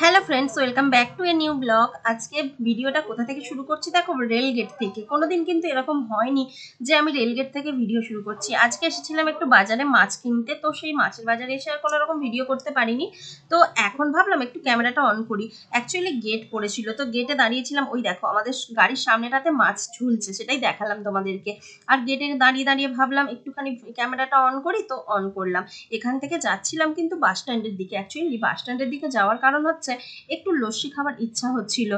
Hello friends welcome back to a new blog আজকে ভিডিওটা কোথা থেকে শুরু করছি? দেখো রেল গেট থেকে। কোনোদিন কিন্তু এরকম হয়নি যে আমি রেল গেট থেকে ভিডিও শুরু করছি। আজকে এসেছিলাম একটু বাজারে মাছ কিনতে, তো সেই মাছের বাজারে এসে আর কোনো রকম ভিডিও করতে পারিনি। তো এখন ভাবলাম একটু ক্যামেরাটা অন করি। অ্যাকচুয়ালি গেট পড়েছিল, তো গেটে দাঁড়িয়েছিলাম। ওই দেখো, আমাদের গাড়ির সামনেটাতে মাছ ঝুলছে, সেটাই দেখালাম তোমাদেরকে। আর গেটে দাঁড়িয়ে দাঁড়িয়ে ভাবলাম, একটুখানি ক্যামেরাটা অন করি, তো অন করলাম। এখান থেকে যাচ্ছিলাম কিন্তু বাস স্ট্যান্ডের দিকে। অ্যাকচুয়ালি বাস স্ট্যান্ডের দিকে যাওয়ার কারণ হচ্ছে একটু লস্যি খাবার ইচ্ছা হচ্ছিল।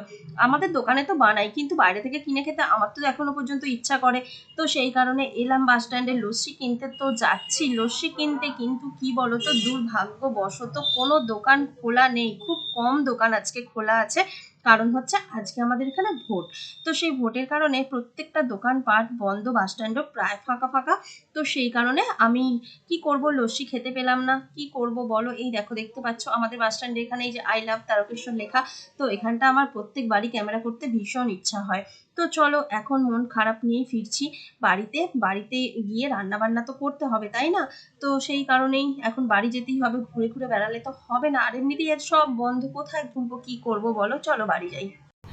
আমাদের দোকানে তো বানাই, কিন্তু বাইরে থেকে কিনে খেতে আমার তো এখনও পর্যন্ত ইচ্ছা করে। তো সেই কারণে এলাম বাস স্ট্যান্ডে, লস্যি কিনতে তো যাচ্ছি। লস্যি কিনতে কিন্তু কি বলো তো দুর্ভাগ্যবশত কোনো দোকান খোলা নেই। খুব কম দোকান আজকে খোলা আছে। কারণ হচ্ছে আজকে আমাদের এখানে ভোট। তো সেই ভোটের কারণে প্রত্যেকটা দোকানপাট, বন্ধ, বাস স্ট্যান্ডও প্রায় ফাঁকা ফাঁকা। তো সেই কারণে আমি কি করব, লস্যি খেতে পেলাম না। কি করব বলো? এই দেখো, দেখতে পাচ্ছ আমাদের বাস স্ট্যান্ডে এখানে এই যে আই লাভ তারকেশ্বর লেখা। তো এখানটা আমার প্রত্যেক বাড়ি ক্যামেরা করতে ভীষণ ইচ্ছা হয়। তো চলো, এখন মন খারাপ নিয়েই ফিরছি। বাড়িতে বাড়িতে গিয়ে রান্না বান্না তো করতে হবে, তাই না? তো সেই কারণেই এখন বাড়ি যেতেই হবে, ঘুরে ঘুরে বেড়ালে তো হবে না। আর এমনিতেই সব বন্ধ। কোথায় ঘুরবো, কি করব বলো? চলো বাড়ি যাই।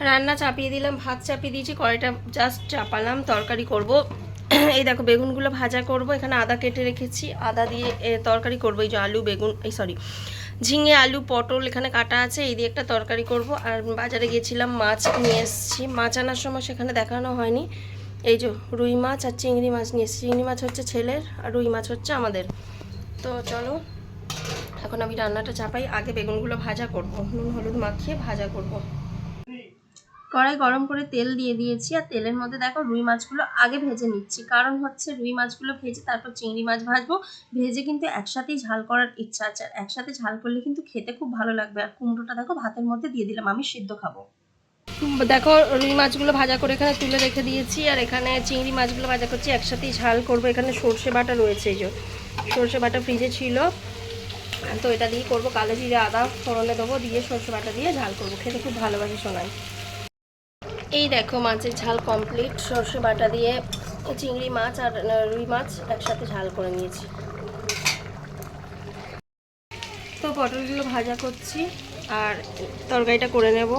রান্না চাপিয়ে দিলাম, ভাত চাপিয়ে দিয়েছি, কড়াইটা জাস্ট চাপালাম, তরকারি করব। এই দেখো, বেগুনগুলো ভাজা করব, এখানে আদা কেটে রেখেছি, আদা দিয়ে তরকারি করব, এই যে আলু, বেগুন, এই সরি ঝিঙে, আলু, পটল এখানে কাটা আছে, এই দিয়ে একটা তরকারি করব। আর বাজারে গেছিলাম মাছ নিয়ে এসেছি, মাছ আনার সময় সেখানে দেখানো হয়নি। এই যে রুই মাছ আর চিংড়ি মাছ নিয়ে এসেছি, চিংড়ি মাছ হচ্ছে ছেলের আর রুই মাছ হচ্ছে আমাদের। তো চলো, এখন আমি রান্নাটা চাপাই, আগে বেগুনগুলো ভাজা করব, নুন, হলুদ মাখিয়ে ভাজা করব। কড়াই গরম করে তেল দিয়ে দিয়েছি আর তেলের মধ্যে দেখো রুই মাছগুলো আগে ভেজে নিচ্ছি। কারণ হচ্ছে রুই মাছগুলো ভেজে তারপর চিংড়ি মাছ ভাজবো। ভেজে কিন্তু একসাথেই ঝাল করার ইচ্ছা আছে আর একসাথে ঝাল করলে কিন্তু খেতে খুব ভালো লাগবে। আর কুমড়োটা দেখো ভাতের মধ্যে দিয়ে দিলাম, আমি সিদ্ধ খাব। দেখো রুই মাছগুলো ভাজা করে এখানে তুলে রেখে দিয়েছি আর এখানে চিংড়ি মাছগুলো ভাজা করছি, একসাথেই ঝাল করব। এখানে সর্ষে বাটা রয়েছে এই যে, সর্ষে বাটা ফ্রিজে ছিল। তো এটা দিয়ে করব, কালো জিরে, আদা, ফোড়নে দেবো, দিয়ে সর্ষে বাটা দিয়ে ঝাল করব। খেতে খুব ভালোবাসে শোনায় এই দেখো মাছের ঝাল কমপ্লিট সর্ষে বাটা দিয়ে চিংড়ি মাছ আর রুই মাছ একসাথে ঝাল করে নিয়েছি। তো পটলগুলো ভাজা করছি আর তরকারিটা করে নেব।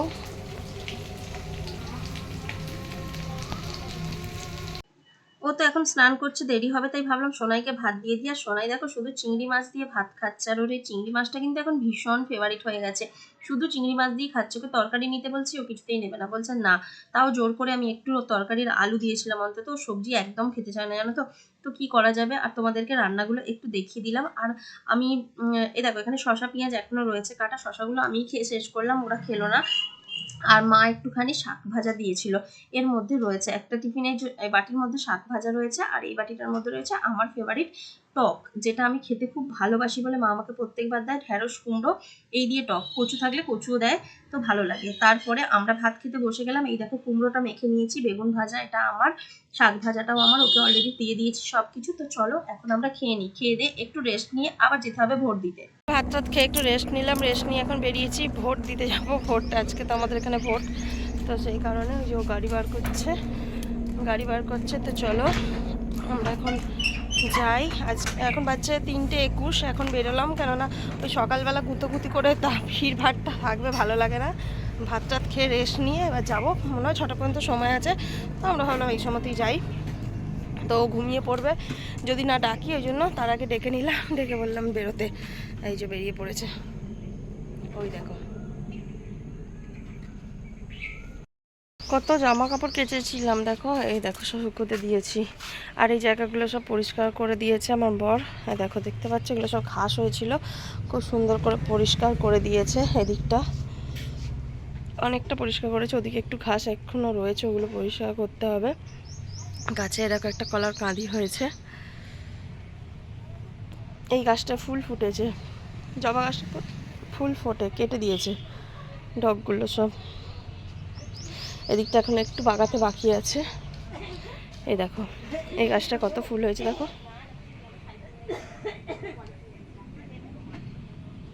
ও তো এখন স্নান করছে, দেরি হবে, তাই ভাবলাম সোনাইকে ভাত দিয়ে দিই। আর সোনাই দেখো শুধু চিংড়ি মাছ দিয়ে ভাত খাচ্ছে, আর ওর এই চিংড়ি মাছটা কিন্তু এখন ভীষণ ফেভারিট হয়ে গেছে। শুধু চিংড়ি মাছ দিয়েই খাচ্ছে, ওকে তরকারি নিতে বলছি, ও কিছুতেই নেবে না। বলছে, না, তাও জোর করে আমি একটু তরকারির আলু দিয়েছিলাম অন্তত, ও সবজি একদম খেতে চায় না, জানো তো? তো কি করা যাবে? আর তোমাদেরকে রান্নাগুলো একটু দেখিয়ে দিলাম। আর আমি এ দেখো, এখানে শশা পেঁয়াজ এখনও রয়েছে কাটা শশাগুলো আমি খেয়ে শেষ করলাম, ওরা খেলো না। আর মা একটুখানি শাক ভাজা দিয়েছিল। এর মধ্যে রয়েছে একটা টিফিনের বাটির মধ্যে শাক ভাজা রয়েছে আর এই বাটিটার মধ্যে রয়েছে আমার ফেভারিট টক, যেটা আমি খেতে খুব ভালোবাসি বলে মা আমাকে প্রত্যেকবার দেয় ঢ্যাঁড়স কুমড়ো, এই দিয়ে টক। কচু থাকলে কচুও দেয়, তো ভালো লাগে। তারপরে আমরা ভাত খেতে বসে গেলাম, এই দেখো কুমড়োটা মেখে নিয়েছি, বেগুন ভাজা এটা আমার, শাক ভাজাটাও আমার, ওকে অলরেডি দিয়ে দিয়েছি সব কিছু তো চলো এখন আমরা খেয়ে নিই। খেয়ে দিয়ে একটু রেস্ট নিয়ে আবার যেতে হবে ভোট দিতে। ভাত টাত খেয়ে একটু রেস্ট নিলাম রেস্ট নিয়ে এখন বেরিয়েছি ভোট দিতে যাব ভোটটা আজকে তো আমাদের এখানে ভোট তো সেই কারণে ওই যে গাড়ি বার করছে, গাড়ি বার করছে, তো চলো আমরা এখন যাই, আজ এখন বাচ্চা তিনটে একুশ, এখন বেরোলাম, কেননা ওই সকালবেলা গুঁতোগুতি করে তা ভিড় ভাড়টা থাকবে, ভালো লাগে না। ভাত টাত খেয়ে রেস্ট নিয়ে এবার যাব। মনে হয় ছটা পর্যন্ত সময় আছে, তো আমরা ভাবলাম এই সময়তেই যাই। তো ঘুমিয়ে পড়বে, যদি না ডাকি, ওই জন্য তার আগে ডেকে নিলাম, ডেকে বললাম বেরোতে। এই যে বেরিয়ে পড়েছে। ওই দেখো। কত জামা কাপড় কেচেছিলাম, দেখো? এই দেখো, সব শুকোতে দিয়েছি। আর এই জায়গাগুলো সব পরিষ্কার করে দিয়েছে আমার বর। দেখো, দেখতে পাচ্ছ? এগুলো সব ঘাস হয়েছিল। খুব সুন্দর করে পরিষ্কার করে দিয়েছে এদিকটা। অনেকটা পরিষ্কার করেছে, ওদিকে একটু ঘাস এখনও রয়েছে, ওগুলো পরিষ্কার করতে হবে। গাছে এরকম একটা কলার কাঁদি হয়েছে। এই গাছটা ফুল ফুটেছে। জবা গাছটা ফুল ফোটে, কেটে দিয়েছে ডগগুলো সব। এদিকটা এখন একটু বাগাতে বাকি আছে। এই দেখো, এই গাছটা কত ফুল হয়েছে দেখো।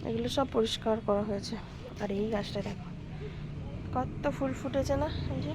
এগুলো সব পরিষ্কার করা হয়েছে। আর এই গাছটা দেখো, কত ফুল ফুটেছে না যে।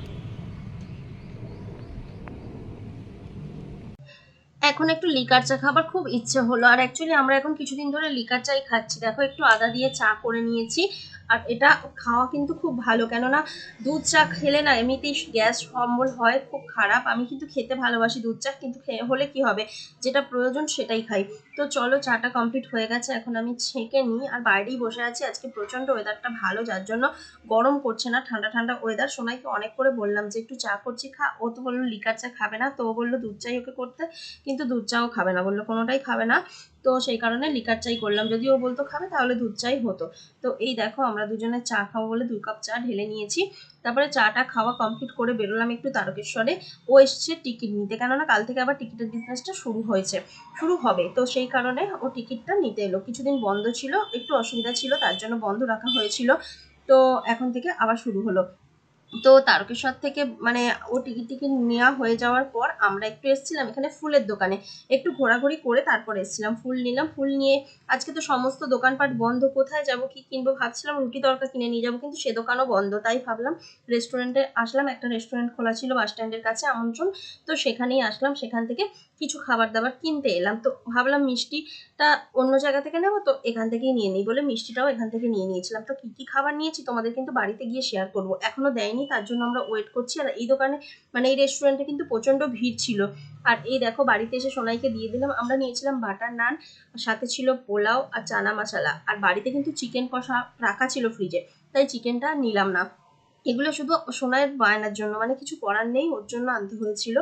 এখন একটু লিকার চা খাবার খুব ইচ্ছে হলো। আর অ্যাকচুয়ালি আমরা এখন কিছুদিন ধরে লিকার চাই খাচ্ছি। দেখো, একটু আদা দিয়ে চা করে নিয়েছি। আর এটা খাওয়া কিন্তু খুব ভালো, কেননা দুধ চা খেলে না এমনিতেই গ্যাস অম্বল হয়, খুব খারাপ। আমি কিন্তু খেতে ভালোবাসি দুধ চা, কিন্তু হলে কি হবে? যেটা প্রয়োজন সেটাই খাই। তো চলো চাটা কমপ্লিট হয়ে গেছে, এখন আমি ছেঁকে নিই। আর বাইরেই বসে আছি, আজকে প্রচণ্ড ওয়েদারটা ভালো, যার জন্য গরম করছে না, ঠান্ডা ঠান্ডা ওয়েদার সোনাইকে অনেক করে বললাম যে, একটু চা করছি, খা। ও তো বলল, লিকার চা খাবে না। তো ও বলল, দুধ চাই ওকে করতে। কিন্তু দুধ চাও খাবে না, বলল, কোনোটাই খাবে না। তো সেই কারণে লিকার চাই করলাম। যদি ও বলতো খাবে, তাহলে দুধ চাই হতো। তো এই দেখো, আমরা দুজনে চা খাব বলে দু কাপ চা ঢেলে নিয়েছি। তারপরে চাটা খাওয়া কমপ্লিট করে বেরোলাম একটু তারকেশ্বরে। ও এসছে টিকিট নিতে। কেননা কাল থেকে আবার টিকিটের বিজনেসটা শুরু হয়েছে। শুরু হবে। তো সেই কারণে ও টিকিটটা নিতে এলো। কিছুদিন বন্ধ ছিল, একটু অসুবিধা ছিল, তার জন্য বন্ধ রাখা হয়েছিল। তো এখন থেকে আবার শুরু হলো। তো তারকেশ্বর থেকে মানে ও টিকিট টিকিট নেওয়া হয়ে যাওয়ার পর আমরা একটু এসেছিলাম এখানে ফুলের দোকানে। একটু ঘোরাঘুরি করে তারপর এসেছিলাম, ফুল নিলাম। ফুল নিয়ে আজকে তো সমস্ত দোকানপাট বন্ধ, কোথায় যাব, কি কিনবো ভাবছিলাম, রুটি তরকা কিনে নিয়ে যাব, কিন্তু সে দোকানও বন্ধ, তাই ভাবলাম রেস্টুরেন্টে আসলাম। একটা রেস্টুরেন্ট খোলা ছিল বাস স্ট্যান্ডের কাছে আমন্ত্রণ। তো সেখানেই আসলাম, সেখান থেকে কিছু খাবার দাবার কিনতে এলাম। তো ভাবলাম মিষ্টিটা অন্য জায়গা থেকে নেব, তো এখান থেকেই নিয়ে নিই বলে মিষ্টিটাও এখান থেকে নিয়ে নিয়েছিলাম। তো কী কী খাবার নিয়েছি তোমাদের কিন্তু বাড়িতে গিয়ে শেয়ার করব। এখনও দেয়নি, তার জন্য আমরা ওয়েট করছি। আর এই দোকানে মানে এই রেস্টুরেন্টে কিন্তু প্রচণ্ড ভিড় ছিল। আর এই দেখো, বাড়িতে এসে সোনাইকে দিয়ে দিলাম। আমরা নিয়েছিলাম বাটার নান সাথে ছিল পোলাও আর চানা মশলা। আর বাড়িতে কিন্তু চিকেন কষা রাখা ছিল ফ্রিজে তাই চিকেনটা নিলাম না। এগুলো শুধু সোনাইয়ের বায়নার জন্য মানে কিছু করার নেই, ওর জন্য আনতে হয়েছিল।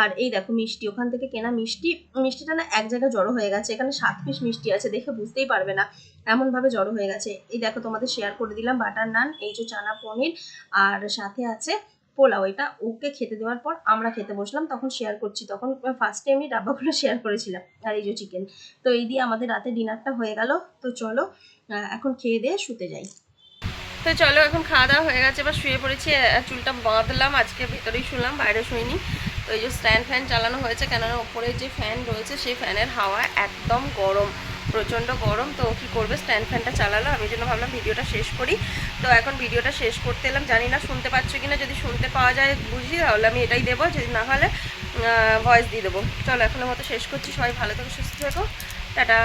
আর এই দেখো মিষ্টি, ওখান থেকে কেনা মিষ্টি। মিষ্টিটা না এক জায়গায় জড়ো হয়ে গেছে, এখানে সাত পিস মিষ্টি আছে, দেখে বুঝতেই পারবে না এমনভাবে জড়ো হয়ে গেছে। এই দেখো তোমাদের শেয়ার করে দিলাম বাটার নান এই যে চানা পনির, আর সাথে আছে পোলাও। এটা ওকে খেতে দেওয়ার পর আমরা খেতে বসলাম, তখন শেয়ার করছি, তখন ফার্স্টে আমি ডাব্বাগুলো শেয়ার করেছিলাম, আর এই যে চিকেন তো এই দিয়ে আমাদের রাতে ডিনারটা হয়ে গেল, তো চলো এখন খেয়ে দিয়ে শুতে যাই। তো চলো, এখন খাওয়া দাওয়া হয়ে গেছে, এবার শুয়ে পড়েছি চুলটা বাঁধলাম, আজকে ভেতরেই শুনলাম বাইরে শুইনি। তো এই যে স্ট্যান্ড ফ্যান চালানো হয়েছে, কেননা ওপরে যে ফ্যান রয়েছে, সেই ফ্যানের হাওয়া একদম গরম, প্রচণ্ড গরম। তো কী করবে, স্ট্যান্ড ফ্যানটা চালালো, আমি জন্য ভাবলাম ভিডিওটা শেষ করি। তো এখন ভিডিওটা শেষ করতে এলাম, জানি না শুনতে পাচ্ছ কি না যদি শুনতে পাওয়া যায় বুঝি, তাহলে আমি এটাই দেবো, যদি না হলে ভয়েস দিয়ে দেবো। চলো, এখনের মতো শেষ করছি, সবাই ভালো থেকো, সুস্থ থেকো, টাটা।